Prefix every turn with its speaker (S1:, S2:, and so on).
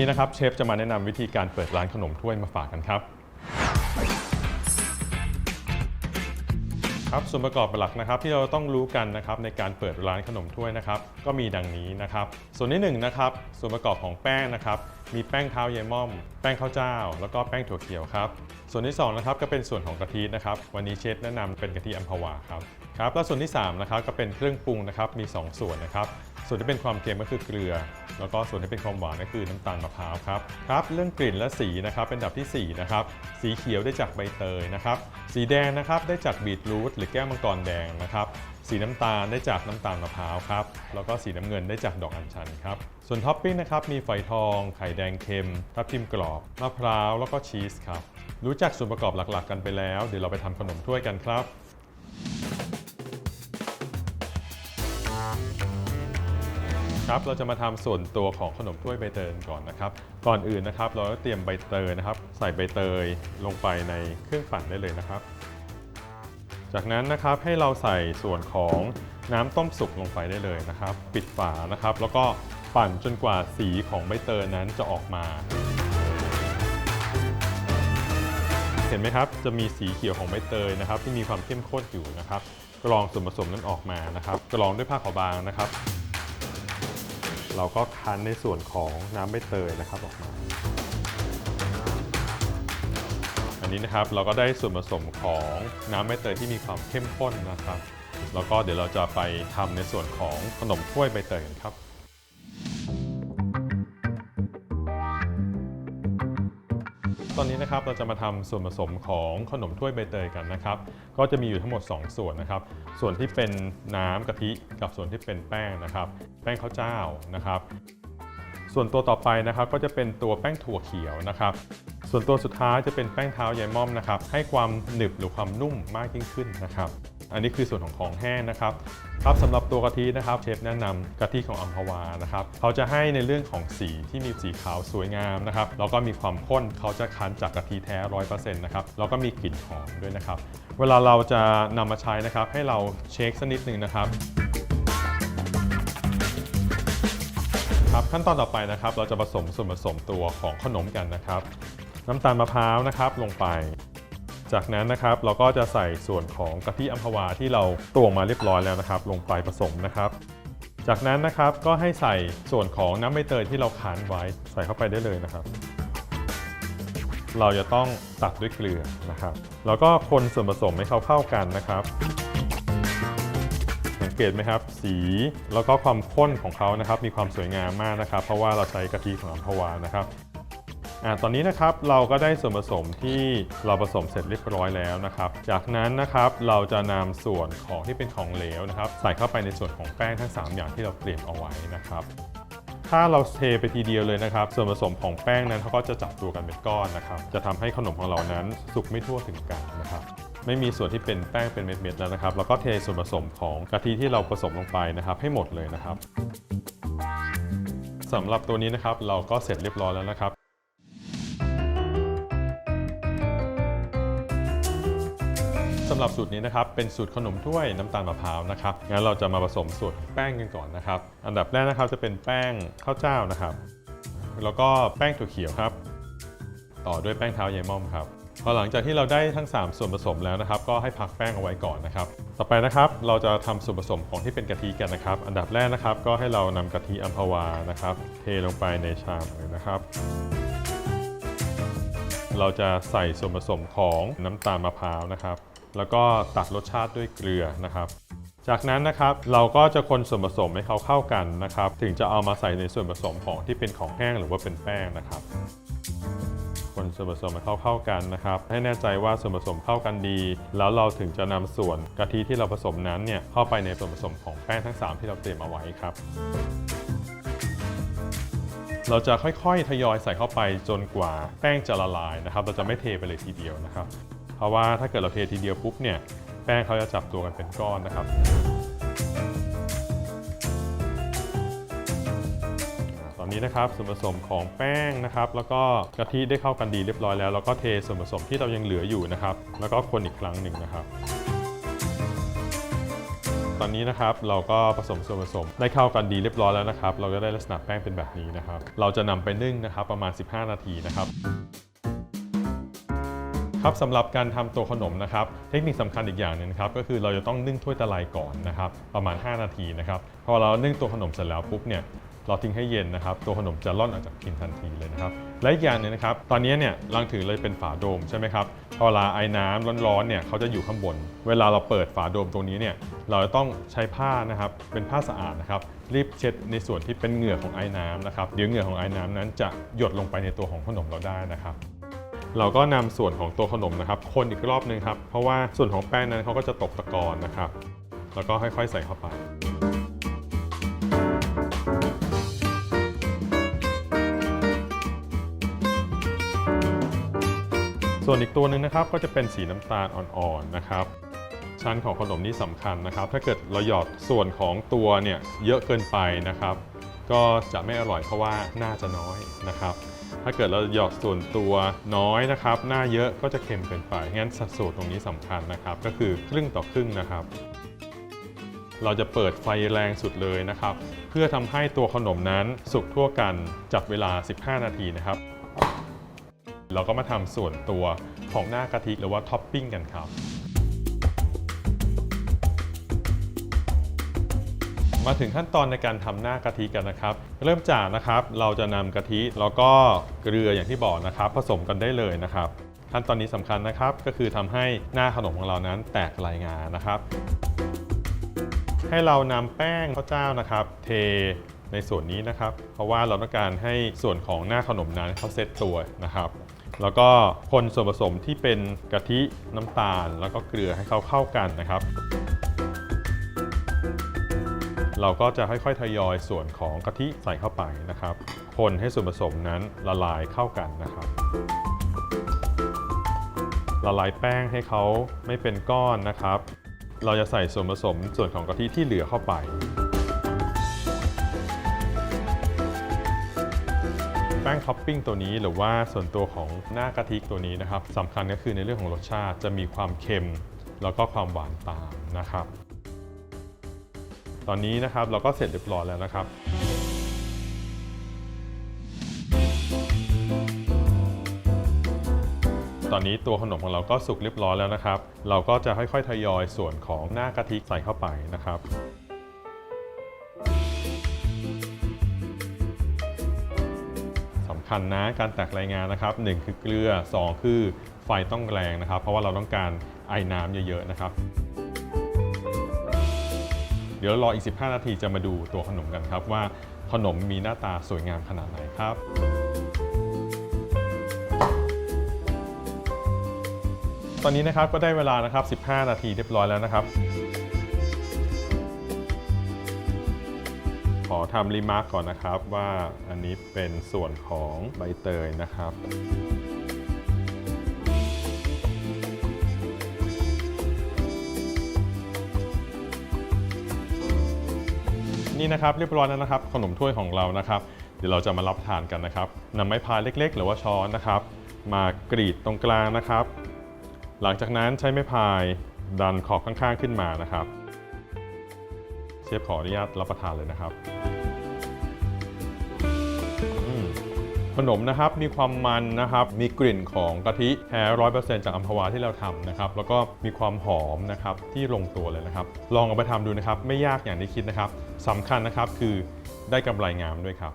S1: นี้นะครับเชฟจะมาแนะนำวิธีการเปิดร้านขนมถ้วยมาฝากกันครับ ครับส่วนประกอบหลักนะครับที่เราต้องรู้กันนะครับในการเปิดร้านขนมถ้วยนะครับก็มีดังนี้นะครับ ส่วนที่หนึ่งนะครับส่วนประกอบของแป้งนะครับ มีแป้งเท้าเยม่อม แป้งข้าวเจ้า แล้วก็แป้งถั่วเขียวครับส่วนที่สองนะครับก็เป็นส่วนของกะทินะครับวันนี้เชฟแนะนำเป็นกะทิอัมพวาครับครับแล้วส่วนที่สามนะครับก็เป็นเครื่องปรุงนะครับมีสองส่วนนะครับ ส่วนที่เป็นความเค็มก็คือเกลือ แล้วก็ส่วนที่เป็นความหวานก็คือน้ำตาลมะพร้าวครับครับ เรื่องกลิ่นและสีนะครับเป็นดับทีสี่ 4 นะครับ สีเขียวได้จากใบเตยนะครับ สีแดงนะครับได้จากบีทรูทหรือแก้วมังกรแดงนะครับสีน้ำตาลได้จากน้ำตาลมะพร้าวครับ แล้วก็สีน้ำเงินได้จากดอกอัญชันครับ ส่วนท็อปปิ้งนะครับมีฝอยทอง ไข่แดงเค็ม ทับทิมกรอบ มะพร้าว แล้วก็ชีสครับ รู้จักส่วนประกอบหลักๆ กันไปแล้ว เดี๋ยวเราไปทำขนมถ้วยกันครับ ครับเราจะมาทำส่วนตัวของขนมถ้วยใบเตยก่อนนะครับ ก่อนอื่นนะครับ เราก็เตรียมใบเตยนะครับ ใส่ใบเตยลงไปในเครื่องปั่นได้เลยนะครับ จากนั้นนะครับให้เราใส่ส่วนของน้ำต้มสุกลงไปได้เลยนะครับ ปิดฝานะครับ แล้วก็ปั่นจนกว่าสีของใบเตยนั้นจะออกมา เห็นไหมครับ จะมีสีเขียวของใบเตยนะครับ ที่มีความเข้มข้นอยู่นะครับ กรองส่วนผสมนั้นออกมานะครับ กรองด้วยผ้าขาวบางนะครับ เราก็คั้นในส่วนของน้ำใบเตยนะครับออกมา อันนี้นะครับเราก็ได้ส่วนผสมของน้ำใบเตยที่มีความเข้มข้นนะครับ แล้วก็เดี๋ยวเราจะไปทำในส่วนของขนมถ้วยใบเตยกันครับ ตอนนี้นะครับเราจะมาทำส่วนผสมของขนมถ้วยใบเตยกันนะครับ ก็จะมีอยู่ทั้งหมด 2 ส่วนนะครับ ส่วนที่เป็นน้ำกะทิกับส่วนที่เป็นแป้งนะครับ แป้งข้าวเจ้านะครับ ส่วนตัวต่อไปนะครับก็จะเป็นตัวแป้งถั่วเขียวนะครับ ส่วนตัวสุดท้ายจะเป็นแป้งเท้ายายม่อมนะครับ ให้ความหนึบหรือความนุ่มมากยิ่งขึ้นนะครับ อันนี้คือส่วนของของแห้งนะครับครับสำหรับตัวกะทินะครับเชฟแนะนำกะทิของอัมพวานะครับเขาจะให้ในเรื่องของสีที่มีสีขาวสวยงามนะครับแล้วก็มีความข้นเขาจะคั้นจากกะทิแท้ร้อยเปอร์เซ็นต์นะครับแล้วก็มีกลิ่นหอมด้วยนะครับ เวลาเราจะนำมาใช้นะครับ ให้เราเช็คสักนิดหนึ่งนะครับครับขั้นตอนต่อไปนะครับ เราจะผสมส่วนผสมตัวของขนมกันนะครับ น้ำตาลมะพร้าวนะครับลงไป จากนั้นนะครับเราก็จะใส่ส่วนของกะทิอัมพวาที่เราตวงมาเรียบร้อยแล้วนะครับ ลงไปผสมนะครับ จากนั้นนะครับก็ให้ใส่ส่วนของน้ำใบเตยที่เราคั้นไว้ใส่เข้าไปได้เลยนะครับ เราจะต้องตัดด้วยเกลือนะครับ แล้วก็คนส่วนผสมให้เขาเข้ากันนะครับสังเกตไหมครับสีแล้วก็ความข้นของเขานะครับ มีความสวยงามมากนะครับ เพราะว่าเราใช้กะทิของอัมพวานะครับ อ่าตอนนี้นะครับเราก็ได้ส่วนผสมที่เราผสมเสร็จเรียบร้อยแล้วนะครับ จากนั้นนะครับเราจะนำส่วนของที่เป็นของเหลวนะครับ ใส่เข้าไปในส่วนของแป้งทั้ง 3 อย่างที่เราเตรียมเอาไว้นะครับ ถ้าเราเทไปทีเดียวเลยนะครับ ส่วนผสมของแป้งนั้นเขาก็จะจับตัวกันเป็นก้อนนะครับ จะทำให้ขนมของเรานั้นสุกไม่ทั่วถึงกันนะครับไม่มีส่วนที่เป็นแป้งเป็นเม็ดๆแล้วนะครับ แล้วก็เทส่วนผสมของกะทิที่เราผสมลงไปนะครับ ให้หมดเลยนะครับสำหรับตัวนี้นะครับเราก็เสร็จเรียบร้อยแล้วนะครับ หรับสูตรนี้นะครับเป็นสูตรขนมถ้วยน้ำตาลมะพร้าวนะครับงั้นเราจะมาผสมสูตรแป้งกันก่อนนะครับ อันดับแรกนะครับจะเป็นแป้งข้าวเจ้านะครับ แล้วก็แป้งถั่วเขียวครับ ต่อด้วยแป้งเท้ายายม่อมครับพอหลังจากที่เราได้ทั้ง 3 ส่วนผสมแล้วนะครับ ก็ให้พักแป้งเอาไว้ก่อนนะครับ ต่อไปนะครับเราจะทำส่วนผสมของที่เป็นกะทิกันนะครับ อันดับแรกนะครับ ก็ให้เรานำกะทิอัมพวานะครับ เทลงไปในชามเลยนะครับ เราจะใส่ส่วนผสมของน้ำตาลมะพร้าวนะครับ แล้วก็ตัดรสชาติด้วยเกลือนะครับ จากนั้นนะครับเราก็จะคนส่วนผสมให้เขาเข้ากันนะครับ ถึงจะเอามาใส่ในส่วนผสมของที่เป็นของแห้งหรือว่าเป็นแป้งนะครับ คนส่วนผสมให้เข้าเข้ากันนะครับ ให้แน่ใจว่าส่วนผสมเข้ากันดี แล้วเราถึงจะนำส่วนกะทิที่เราผสมนั้นเนี่ยเข้าไปในส่วนผสมของแป้งทั้ง 3 ที่เราเตรียมเอาไว้ครับเราจะค่อยๆ ทยอยใส่เข้าไปจนกว่าแป้งจะละลายนะครับ เราจะไม่เทไปเลยทีเดียวนะครับ เพราะว่าถ้าเกิดเราเททีเดียวปุ๊บเนี่ยแป้งเขาจะจับตัวกันเป็นก้อนนะครับตอนนี้นะครับส่วนผสมของแป้งนะครับ แล้วก็กะทิได้เข้ากันดีเรียบร้อยแล้วแล้วก็เทส่วนผสมที่เรายังเหลืออยู่นะครับ แล้วก็คนอีกครั้งหนึ่งนะครับตอนนี้นะครับเราก็ผสมส่วนผสมได้เข้ากันดีเรียบร้อยแล้วนะครับ เราก็ได้ลักษณะแป้งเป็นแบบนี้นะครับ เราจะนำไปนึ่งนะครับประมาณ 15 นาทีนะครับ ครับสำหรับการทำตัวขนมนะครับ เทคนิคสำคัญอีกอย่างหนึงครับก็คือเราจะต้องนึ่งถ้วยตะไลก่อนนะครับประมาณ 5 นาทีนะครับพอเรานึ่งตัวขนมเสร็จแล้วปุ๊บเนี่ยเราทิ้งให้เย็นนะครับ ตัวขนมจะร่อนออกจากพิมพ์ทันทีเลยนะครับ และอีกอย่างหนึงนะครับ ตอนนี้เนี่ยรังถือเลยเป็นฝาโดมใช่ไหมครับ พอเวลาไอ้น้ำร้อนๆเนี่ยเขาจะอยู่ข้างบน เวลาเราเปิดฝาโดมตรงนี้เนี่ยเราจะต้องใช้ผ้านะครับเป็นผ้าสะอาดนะครับรีบเช็ดในส่วนที่เป็นเหงื่อของไอ้น้ำนะครับเดี๋ยวเหงื่อของไอ้น้ำนั้นจะหยดลงไปในตัวของขนมเราได้นะครับ เราก็นำส่วนของตัวขนมนะครับ คนอีกรอบนึงครับ เพราะว่าส่วนของแป้งนั้นเขาก็จะตกตะกอนนะครับ แล้วก็ค่อยๆใส่เข้าไปส่วนอีกตัวหนึ่งนะครับก็จะเป็นสีน้ำตาลอ่อนๆนะครับ ชั้นของขนมนี่สำคัญนะครับ ถ้าเกิดเราหยอดส่วนของตัวเนี่ยเยอะเกินไปนะครับ ก็จะไม่อร่อยเพราะว่าน้าจะน้อยนะครับ ถ้าเกิดเราหยอดส่วนตัวน้อยนะครับ หน้าเยอะก็จะเค็มเกินไป งั้นสัดส่วนตรงนี้สำคัญนะครับ ก็คือครึ่งต่อครึ่งนะครับ เราจะเปิดไฟแรงสุดเลยนะครับ เพื่อทำให้ตัวขนมนั้นสุกทั่วกันจับเวลา 15 นาทีนะครับ เราก็มาทำส่วนตัวของหน้ากะทิหรือว่าท็อปปิ้งกันครับ มาถึงขั้นตอนในการทำหน้ากะทิกันนะครับ เริ่มจากนะครับเราจะนำกะทิแล้วก็เกลืออย่างที่บอกนะครับ ผสมกันได้เลยนะครับ ขั้นตอนนี้สำคัญนะครับก็คือทำให้หน้าขนมของเรานั้นแตกลายงานะครับ ให้เรานำแป้งข้าวเจ้านะครับ เทในส่วนนี้นะครับ เพราะว่าเราต้องการให้ส่วนของหน้าขนมนั้นเขาเซตตัวนะครับ แล้วก็คนส่วนผสมที่เป็นกะทิน้ำตาล แล้วก็เกลือให้เขาเข้ากันนะครับ เราก็จะค่อยๆทยอยส่วนของกะทิใส่เข้าไปนะครับ คนให้ส่วนผสมนั้นละลายเข้ากันนะครับ ละลายแป้งให้เขาไม่เป็นก้อนนะครับ เราจะใส่ส่วนผสมส่วนของกะทิที่เหลือเข้าไป แป้งท็อปปิ้งตัวนี้หรือว่าส่วนตัวของหน้ากะทิตัวนี้นะครับสำคัญก็คือในเรื่องของรสชาติจะมีความเค็ม แล้วก็ความหวานตามนะครับ ตอนนี้นะครับเราก็เสร็จเรียบร้อยแล้วนะครับตอนนี้ตัวขนมของเราก็สุกเรียบร้อยแล้วนะครับ เราก็จะค่อยๆ ทยอยส่วนของหน้ากะทิใส่เข้าไปนะครับ สำคัญนะการแตกรายงานนะครับ 1 คือเกลือ 2 คือไฟต้องแรงนะครับ เพราะว่าเราต้องการไอ้น้ำเยอะๆนะครับ เดี๋ยวรออีก 15 นาทีจะมาดูตัวขนมกันครับว่าขนมมีหน้าตาสวยงามขนาดไหนครับ ตอนนี้นะครับก็ได้เวลานะครับ 15 นาทีเรียบร้อยแล้วนะครับ ขอทำรีมาร์กก่อนนะครับว่าอันนี้เป็นส่วนของใบเตยนะครับ นี่นะครับเรียบร้อยแล้วนะครับขนมถ้วยของเรานะครับ เดี๋ยวเราจะมารับทานกันนะครับนำไม้พายเล็ก ๆ หรือว่าช้อนนะครับ มากรีดตรงกลางนะครับ หลังจากนั้นใช้ไม้พายดันขอบข้างๆขึ้นมานะครับ เชฟขออนุญาตรับประทานเลยนะครับ นมนะครับ มีความมันนะครับ มีกลิ่นของกะทิแท้ร้อยเปอร์เซ็นต์จากอัมพวาที่เราทำนะครับ แล้วก็มีความหอมนะครับที่ลงตัวเลยนะครับ ลองเอาไปทำดูนะครับ ไม่ยากอย่างที่คิดนะครับสำคัญนะครับคือได้กำไรงามด้วยครับ